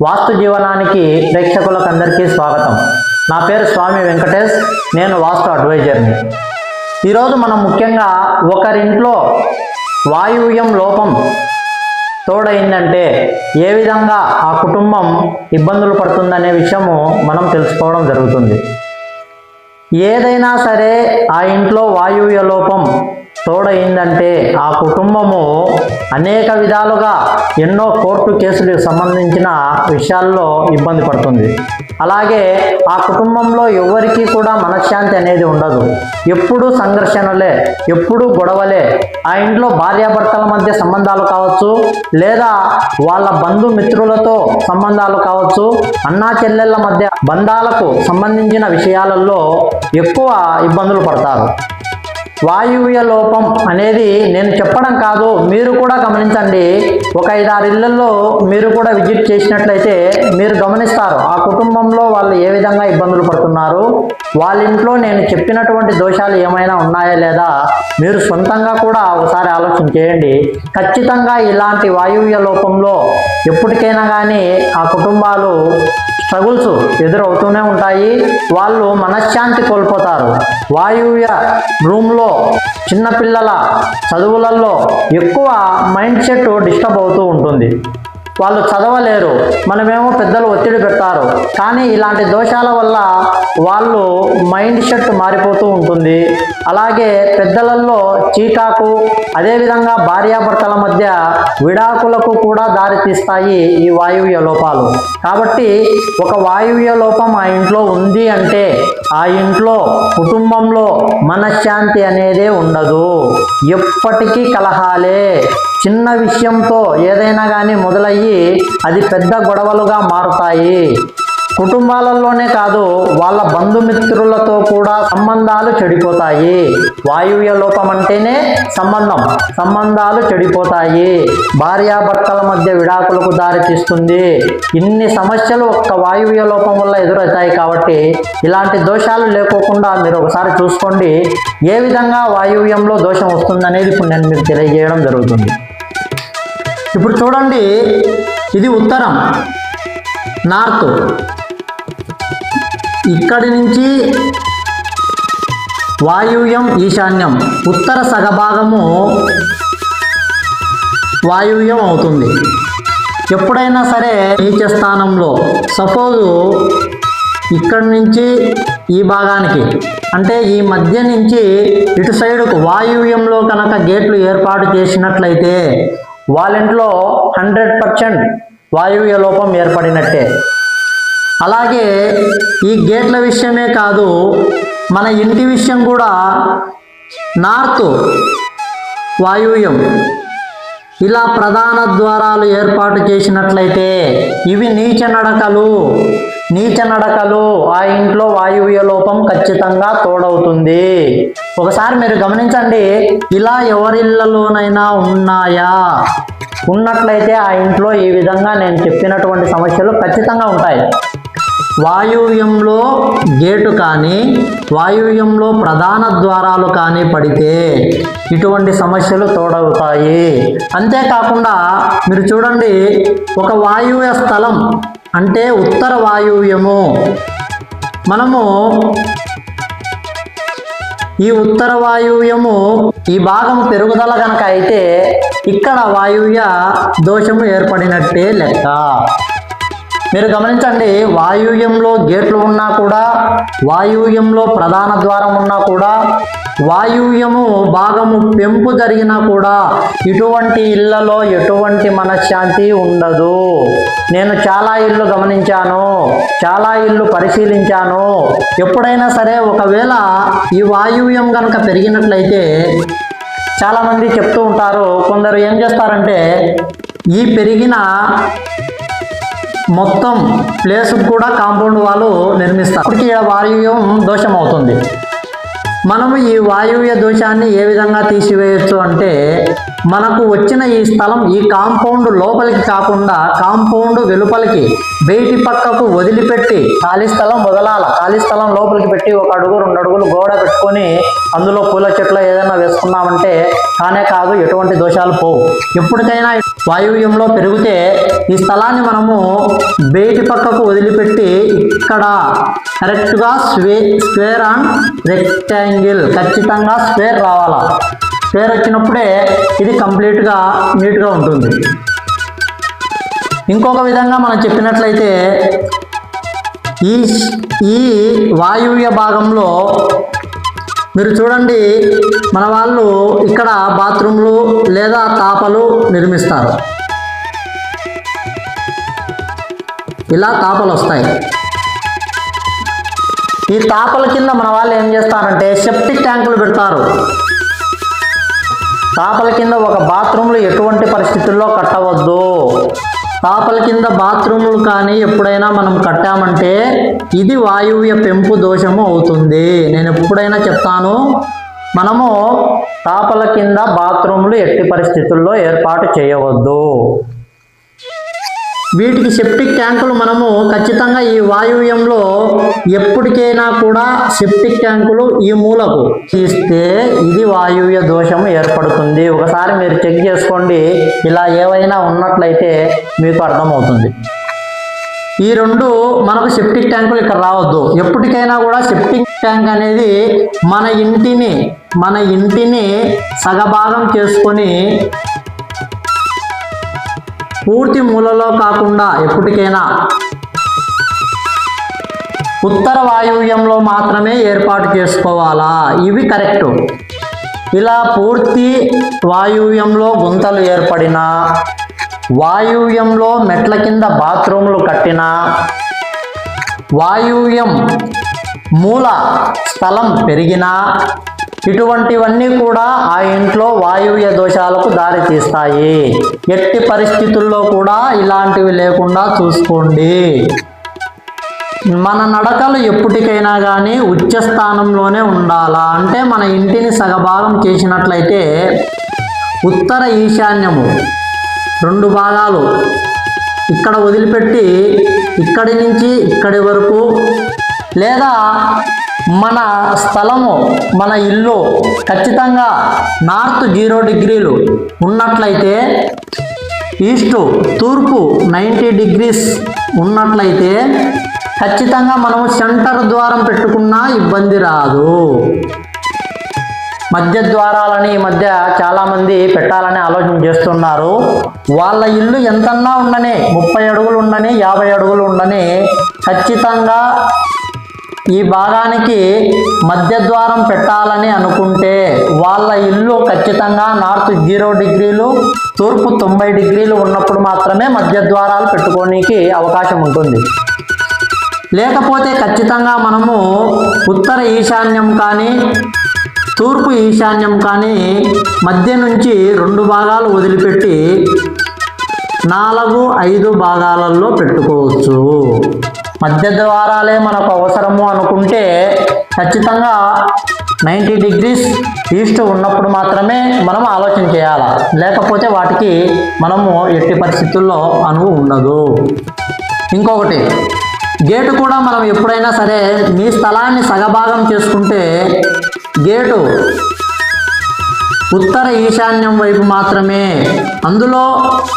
వాస్తు జీవనానికి ప్రేక్షకులకు అందరికీ స్వాగతం. నా పేరు స్వామి వెంకటేష్ నేను వాస్తు అడ్వైజర్ని. ఈరోజు మనం ముఖ్యంగా ఒకరింట్లో వాయువ్యం లోపం తోడైందంటే ఏ విధంగా ఆ కుటుంబం ఇబ్బందులు పడుతుందనే విషయము మనం తెలుసుకోవడం జరుగుతుంది. ఏదైనా సరే ఆ ఇంట్లో వాయువ్య లోపం తోడైందంటే ఆ కుటుంబము అనేక విధాలుగా ఎన్నో కోర్టు కేసులకు సంబంధించిన విషయాల్లో ఇబ్బంది పడుతుంది. అలాగే ఆ కుటుంబంలో ఎవరికీ కూడా మనశ్శాంతి అనేది ఉండదు. ఎప్పుడూ సంఘర్షణలే ఎప్పుడూ గొడవలే. ఆ ఇంట్లో భార్యాభర్తల మధ్య సంబంధాలు కావచ్చు లేదా వాళ్ళ బంధుమిత్రులతో సంబంధాలు కావచ్చు అన్నా చెల్లెళ్ళ మధ్య బంధాలకు సంబంధించిన విషయాలలో ఎక్కువ ఇబ్బందులు పడతారు. వాయువ్య లోపం అనేది నేను చెప్పడం కాదు మీరు కూడా గమనించండి. ఒక ఐదారు ఇళ్ళలో మీరు కూడా విజిట్ చేసినట్లయితే మీరు గమనిస్తారు ఆ కుటుంబంలో వాళ్ళు ఏ విధంగా ఇబ్బందులు పడుతున్నారు వాళ్ళ ఇంట్లో నేను చెప్పినటువంటి దోషాలు ఏమైనా ఉన్నాయా లేదా మీరు సొంతంగా కూడా ఒకసారి ఆలోచన చేయండి. ఖచ్చితంగా ఇలాంటి వాయువ్య లోపంలో ఎప్పటికైనా కానీ ఆ కుటుంబాలు స్ట్రగుల్స్ ఎదురవుతూనే ఉంటాయి. వాళ్ళు మనశ్శాంతి కోల్పోతారు. వాయువ్య రూమ్లో చిన్నపిల్లల చదువులలో ఎక్కువ మైండ్ సెట్ డిస్టర్బ్ అవుతూ ఉంటుంది. వాళ్ళు చదవలేరు. మనమేమో పెద్దలు ఒత్తిడి పెడతారు. కానీ ఇలాంటి దోషాల వల్ల వాళ్ళు మైండ్ సెట్ మారిపోతూ ఉంటుంది. అలాగే పెద్దలలో చీకాకు అదేవిధంగా భార్యాభర్తల మధ్య విడాకులకు కూడా దారితీస్తాయి ఈ వాయువ్య లోపాలు. కాబట్టి ఒక వాయువ్య లోపం ఆ ఇంట్లో ఉంది అంటే ఆ ఇంట్లో కుటుంబంలో మనశ్శాంతి అనేదే ఉండదు. ఎప్పటికీ కలహాలే. చిన్న విషయంతో ఏదైనా కానీ మొదలయ్యి అది పెద్ద గొడవలుగా మారుతాయి. కుటుంబాలలోనే కాదు వాళ్ళ బంధుమిత్రులతో కూడా సంబంధాలు చెడిపోతాయి. వాయువ్య లోపం అంటేనే సంబంధం. సంబంధాలు చెడిపోతాయి. భార్యాభర్తల మధ్య విడాకులకు దారితీస్తుంది ఇన్ని సమస్యలు ఒక్క వాయువ్య లోపం వల్ల ఎదురవుతాయి కాబట్టి ఇలాంటి దోషాలు లేకోకుండా మీరు ఒకసారి చూసుకోండి. ఏ విధంగా వాయువ్యంలో దోషం వస్తుందనేది ఇప్పుడు నేను మీకు తెలియజేయడం జరుగుతుంది. ఇప్పుడు చూడండి ఇది ఉత్తరం. నార్త్. ఇక్కడి నుంచి వాయువ్యం ఈశాన్యం. ఉత్తర సగభాగము వాయువ్యం అవుతుంది. ఎప్పుడైనా సరే నీచ స్థానంలో సపోజు ఇక్కడి నుంచి ఈ భాగానికి అంటే ఈ మధ్య నుంచి ఇటు సైడుకు వాయువ్యంలో కనుక గేట్లు ఏర్పాటు చేసినట్లయితే వాళ్ళ ఇంట్లో హండ్రెడ్ పర్సెంట్ వాయువ్య లోపం ఏర్పడినట్టే. అలాగే ఈ గేట్ల విషయమే కాదు మన ఇంటి విషయం కూడా నార్త్ వాయువ్యం. ఇలా ప్రధాన ద్వారాలు ఏర్పాటు చేసినట్లయితే ఇవి నీచ నడకలు. నీచ నడకలు ఆ ఇంట్లో వాయువ్య లోపం ఖచ్చితంగా తోడవుతుంది. ఒకసారి మీరు గమనించండి ఇలా ఎవరిళ్ళలోనైనా ఉన్నాయా? ఉన్నట్లయితే ఆ ఇంట్లో ఈ విధంగా నేను చెప్పినటువంటి సమస్యలు ఖచ్చితంగా ఉంటాయి. వాయువ్యంలో గేటు కానీ వాయువ్యంలో ప్రధాన ద్వారాలు కానీ పడితే ఇటువంటి సమస్యలు తోడవుతాయి. అంతేకాకుండా మీరు చూడండి ఒక వాయువ్య స్థలం అంటే ఉత్తర వాయువ్యము. మనము ఈ ఉత్తర వాయువ్యము ఈ భాగం పెరుగుదల కనుక అయితే ఇక్కడ వాయువ్య దోషము ఏర్పడినట్టే లెక్క. మీరు గమనించండి వాయువ్యంలో గేట్లు ఉన్నా కూడా వాయువ్యంలో ప్రధాన ద్వారం ఉన్నా కూడా వాయువ్యము భాగము పెంపు జరిగినా కూడా ఇటువంటి ఇళ్ళలో ఎటువంటి మనశ్శాంతి ఉండదు. నేను చాలా ఇళ్ళు గమనించాను చాలా ఇళ్ళు పరిశీలించాను. ఎప్పుడైనా సరే ఒకవేళ ఈ వాయువ్యం కనుక పెరిగినట్లయితే చాలామంది చెప్తూ ఉంటారు కొందరు ఏం చేస్తారంటే ఈ పెరిగిన మొత్తం ప్లేస్ కూడా కాంపౌండ్ వాళ్ళు నిర్మిస్తారు. అప్పటికి వాయువ్యం దోషం అవుతుంది మనము ఈ వాయువ్య దోషాన్ని ఏ విధంగా తీసివేయచ్చు అంటే మనకు వచ్చిన ఈ స్థలం ఈ కాంపౌండ్ లోపలికి కాకుండా కాంపౌండ్ వెలుపలికి బయటి పక్కకు వదిలిపెట్టి ఖాళీ స్థలం వదలాల. ఖాళీ స్థలం లోపలికి పెట్టి ఒక అడుగు రెండు అడుగులు గోడ పెట్టుకొని అందులో పూల చెట్లు ఏదైనా వేసుకున్నామంటే కానే కాదు ఎటువంటి దోషాలు పోవు. ఎప్పటికైనా వాయువ్యంలో పెరిగితే ఈ స్థలాన్ని మనము బయటి పక్కకు వదిలిపెట్టి ఇక్కడ కరెక్ట్గా స్వే స్క్వేర్ అండ్ రెక్టాంగిల్ ఖచ్చితంగా స్క్వేర్ రావాలా? స్క్వేర్ వచ్చినప్పుడే ఇది కంప్లీట్గా నీట్గా ఉంటుంది. ఇంకొక విధంగా మనం చెప్పినట్లయితే ఈ ఈ వాయువ్య భాగంలో మీరు చూడండి మన వాళ్ళు ఇక్కడ బాత్రూమ్లు లేదా తాపలు నిర్మిస్తారు. ఇలా తాపలు వస్తాయి. ఈ తాపల కింద మన వాళ్ళు ఏం చేస్తారంటే సెప్టిక్ ట్యాంకులు పెడతారు. తాపల కింద ఒక బాత్రూంలో ఎటువంటి పరిస్థితుల్లో కట్టవద్దు. తాపల కింద బాత్రూములు కానీ ఎప్పుడైనా మనం కట్టామంటే ఇది వాయువ్య పెంపు దోషము అవుతుంది. నేను ఎప్పుడైనా చెప్తాను మనము తాపల కింద బాత్రూములు ఎట్టి పరిస్థితుల్లో ఏర్పాటు చేయవద్దు. వీటికి సెప్టిక్ ట్యాంకులు మనము ఖచ్చితంగా ఈ వాయువ్యంలో ఎప్పటికైనా కూడా సెప్టిక్ ట్యాంకులు ఈ మూలకు. తీస్తే ఇది వాయువ్య దోషం ఏర్పడుతుంది. ఒకసారి మీరు చెక్ చేసుకోండి. ఇలా ఏవైనా ఉన్నట్లయితే మీకు అర్థమవుతుంది. ఈ రెండు మనకు సెప్టిక్ ట్యాంకులు ఇక్కడ రావద్దు. ఎప్పటికైనా కూడా సెప్టిక్ ట్యాంక్ అనేది మన ఇంటిని మన ఇంటిని సగభాగం చేసుకొని పూర్తి మూలలో కాకుండా ఎప్పటికైనా. ఉత్తర వాయువ్యంలో మాత్రమే ఏర్పాటు చేసుకోవాలా? ఇవి కరెక్ట్. ఇలా పూర్తి వాయువ్యంలో గుంతలు ఏర్పడినా వాయువ్యంలో మెట్ల కింద బాత్రూములు కట్టినా వాయువ్యం మూల స్థలం పెరిగినా ఇటువంటివన్నీ కూడా ఆ ఇంట్లో వాయువ్య దోషాలకు దారితీస్తాయి ఎట్టి పరిస్థితుల్లో కూడా ఇలాంటివి లేకుండా చూసుకోండి. మన నడకలు ఎప్పటికైనా కానీ ఉచ్చ స్థానంలోనే ఉండాలా? అంటే మన ఇంటిని సగభాగం చేసినట్లయితే ఉత్తర ఈశాన్యము రెండు భాగాలు ఇక్కడ వదిలిపెట్టి ఇక్కడి నుంచి ఇక్కడి వరకు లేదా మన స్థలము మన ఇల్లు ఖచ్చితంగా నార్త్ జీరో డిగ్రీలు ఉన్నట్లయితే ఈస్ట్ తూర్పు నైంటీ డిగ్రీస్ ఉన్నట్లయితే ఖచ్చితంగా మనము సెంటర్ ద్వారం పెట్టుకున్నా ఇబ్బంది రాదు. మధ్య ద్వారాలని ఈ మధ్య చాలామంది పెట్టాలని ఆలోచన చేస్తున్నారు. వాళ్ళ ఇల్లు ఎంతన్నా ఉండని ముప్పై అడుగులు ఉండని యాభై అడుగులు ఉండని ఖచ్చితంగా ఈ భాగానికి మధ్య ద్వారం పెట్టాలని అనుకుంటే వాళ్ళ ఇల్లు ఖచ్చితంగా నార్త్ జీరో డిగ్రీలు తూర్పు తొంభై డిగ్రీలు ఉన్నప్పుడు మాత్రమే మధ్య ద్వారాలు పెట్టుకోనికి అవకాశం ఉంటుంది. లేకపోతే ఖచ్చితంగా మనము ఉత్తర ఈశాన్యం కానీ తూర్పు ఈశాన్యం కానీ మధ్య నుంచి రెండు భాగాలు వదిలిపెట్టి నాలుగు ఐదు భాగాలలో పెట్టుకోవచ్చు. మధ్య ద్వారాలే మనకు అవసరము అనుకుంటే ఖచ్చితంగా నైంటీ డిగ్రీస్ ఈస్ట్ ఉన్నప్పుడు మాత్రమే మనం ఆలోచన చేయాలి? లేకపోతే వాటికి మనము ఎట్టి పరిస్థితుల్లో అనువు ఉండదు. ఇంకొకటి గేటు కూడా మనం ఎప్పుడైనా సరే మీ స్థలాన్ని సగభాగం చేసుకుంటే గేటు ఉత్తర ఈశాన్యం వైపు మాత్రమే. అందులో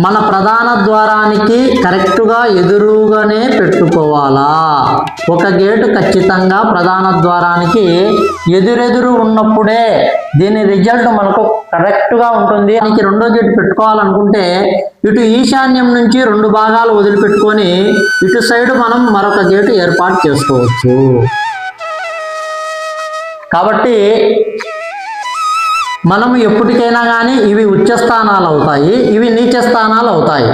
మన ప్రధాన ద్వారానికి కరెక్టుగా ఎదురుగానే పెట్టుకోవాలా? ఒక గేటు ఖచ్చితంగా ప్రధాన ద్వారానికి ఎదురెదురు ఉన్నప్పుడే దీని రిజల్ట్ మనకు కరెక్ట్గా ఉంటుంది. దానికి రెండో గేటు పెట్టుకోవాలనుకుంటే ఇటు ఈశాన్యం నుంచి రెండు భాగాలు వదిలిపెట్టుకొని ఇటు సైడ్ మనం మరొక గేటు ఏర్పాటు చేసుకోవచ్చు. కాబట్టి మనం ఎప్పటికైనా కానీ ఇవి ఉచ్చ స్థానాలు అవుతాయి ఇవి నీచ స్థానాలు అవుతాయి.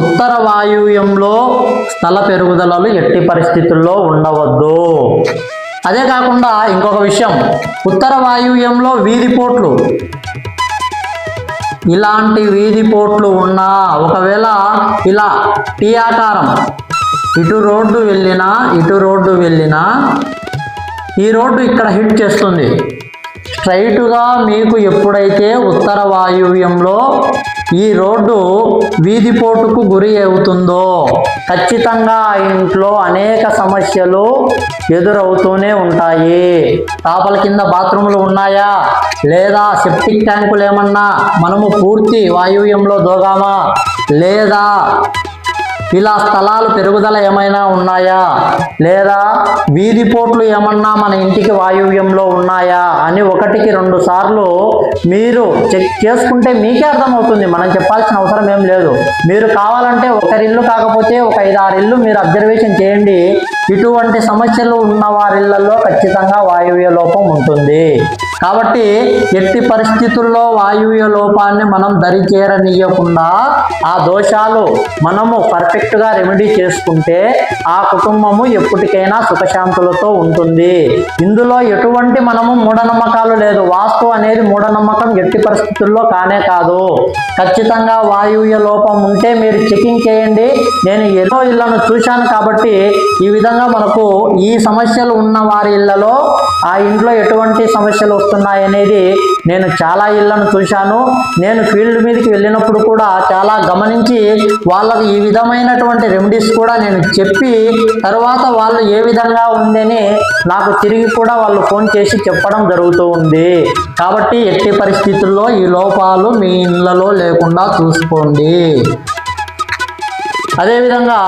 ఉత్తర వాయువ్యంలో స్థల పెరుగుదలలు ఎట్టి పరిస్థితుల్లో ఉండవద్దు. అదే కాకుండా ఇంకొక విషయం ఉత్తర వాయువ్యంలో వీధిపోట్లు ఇలాంటి వీధిపోట్లు ఉన్నా ఒకవేళ ఇలా టీ ఆకారం ఇటు రోడ్డు వెళ్ళినా ఇటు రోడ్డు వెళ్ళినా ఈ రోడ్డు ఇక్కడ హిట్ చేస్తుంది. స్ట్రైటుగా మీకు ఎప్పుడైతే ఉత్తర వాయువ్యంలో ఈ రోడ్డు వీధిపోటుకు గురి అవుతుందో ఖచ్చితంగా ఆ ఇంట్లో అనేక సమస్యలు ఎదురవుతూనే ఉంటాయి. తాపల కింద బాత్రూములు ఉన్నాయా? లేదా సెప్టిక్ ట్యాంకులు ఏమన్నా మనము పూర్తి వాయువ్యంలో దోగామా? లేదా ఇలా స్థలాలు పెరుగుదల ఏమైనా ఉన్నాయా? లేదా వీధి పోట్లు ఏమన్నా మన ఇంటికి వాయువ్యంలో ఉన్నాయా? అని ఒకటికి రెండు సార్లు మీరు చెక్ చేసుకుంటే మీకే అర్థమవుతుంది. మనం చెప్పాల్సిన అవసరం ఏం లేదు. మీరు కావాలంటే ఒకరిల్లు కాకపోతే ఒక ఐదు ఆరు ఇల్లు మీరు అబ్జర్వేషన్ చేయండి. ఇటువంటి సమస్యలు ఉన్న వారిళ్ళలో ఖచ్చితంగా వాయువ్య లోపం ఉంటుంది. కాబట్టి ఎట్టి పరిస్థితుల్లో వాయువ్య లోపాన్ని మనం దరిచేరనీయకుండా ఆ దోషాలు మనము పర్ఫెక్ట్గా రెమెడీ చేసుకుంటే ఆ కుటుంబము ఎప్పటికైనా సుఖశాంతులతో ఉంటుంది. ఇందులో ఎటువంటి మనము మూఢనమ్మకాలు లేదు. వాస్తు అనేది మూఢనమ్మకం ఎట్టి పరిస్థితుల్లో కానే కాదు. ఖచ్చితంగా వాయువ్య లోపం ఉంటే మీరు చెకింగ్ చేయండి. నేను ఎన్నో ఇళ్ళను చూశాను కాబట్టి ఈ విధంగా మనకు ఈ సమస్యలు ఉన్న వారి ఇళ్ళలో ఆ ఇంట్లో ఎటువంటి సమస్యలు వస్తున్నాయి అనేది నేను చాలా ఇళ్ళను చూశాను. నేను ఫీల్డ్ మీదకి వెళ్ళినప్పుడు కూడా చాలా గమనించి వాళ్ళకు ఈ విధమైనటువంటి రెమెడీస్ కూడా నేను చెప్పి తర్వాత వాళ్ళు ఏ విధంగా ఉందని నాకు తిరిగి కూడా వాళ్ళు ఫోన్ చేసి చెప్పడం జరుగుతూ ఉంది. కాబట్టి ఎట్టి పరిస్థితుల్లో ఈ లోపాలు మీ ఇళ్ళలో లేకుండా చూసుకోండి. అదేవిధంగా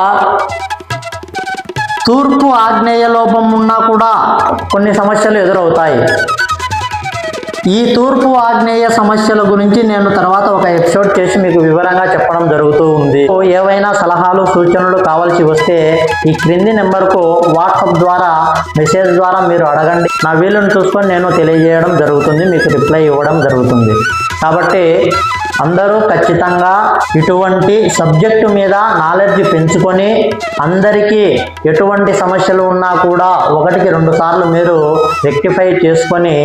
తూర్పు ఆగ్నేయ లోపం ఉన్నా కూడా కొన్ని సమస్యలు ఎదురవుతాయి. ఈ తూర్పు ఆగ్నేయ సమస్యల గురించి నేను తర్వాత ఒక ఎపిసోడ్ చేసి మీకు వివరంగా చెప్పడం జరుగుతూ ఉంది. ఏవైనా సలహాలు సూచనలు కావాల్సి వస్తే ఈ క్రింది నెంబర్కు వాట్సాప్ ద్వారా మెసేజ్ ద్వారా మీరు అడగండి. నా వీలును చూసుకొని నేను తెలియజేయడం జరుగుతుంది మీకు రిప్లై ఇవ్వడం జరుగుతుంది. కాబట్టి అందరూ ఖచ్చితంగా ఇటువంటి సబ్జెక్టు మీద నాలెడ్జ్ పెంచుకొని అందరికీ ఎటువంటి సమస్యలు ఉన్నా కూడా ఒకటికి రెండు సార్లు మీరు రెక్టిఫై చేసుకొని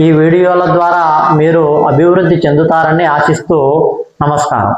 ఈ వీడియోల ద్వారా మీరు అభివృద్ధి చెందుతారని ఆశిస్తూ నమస్కారం.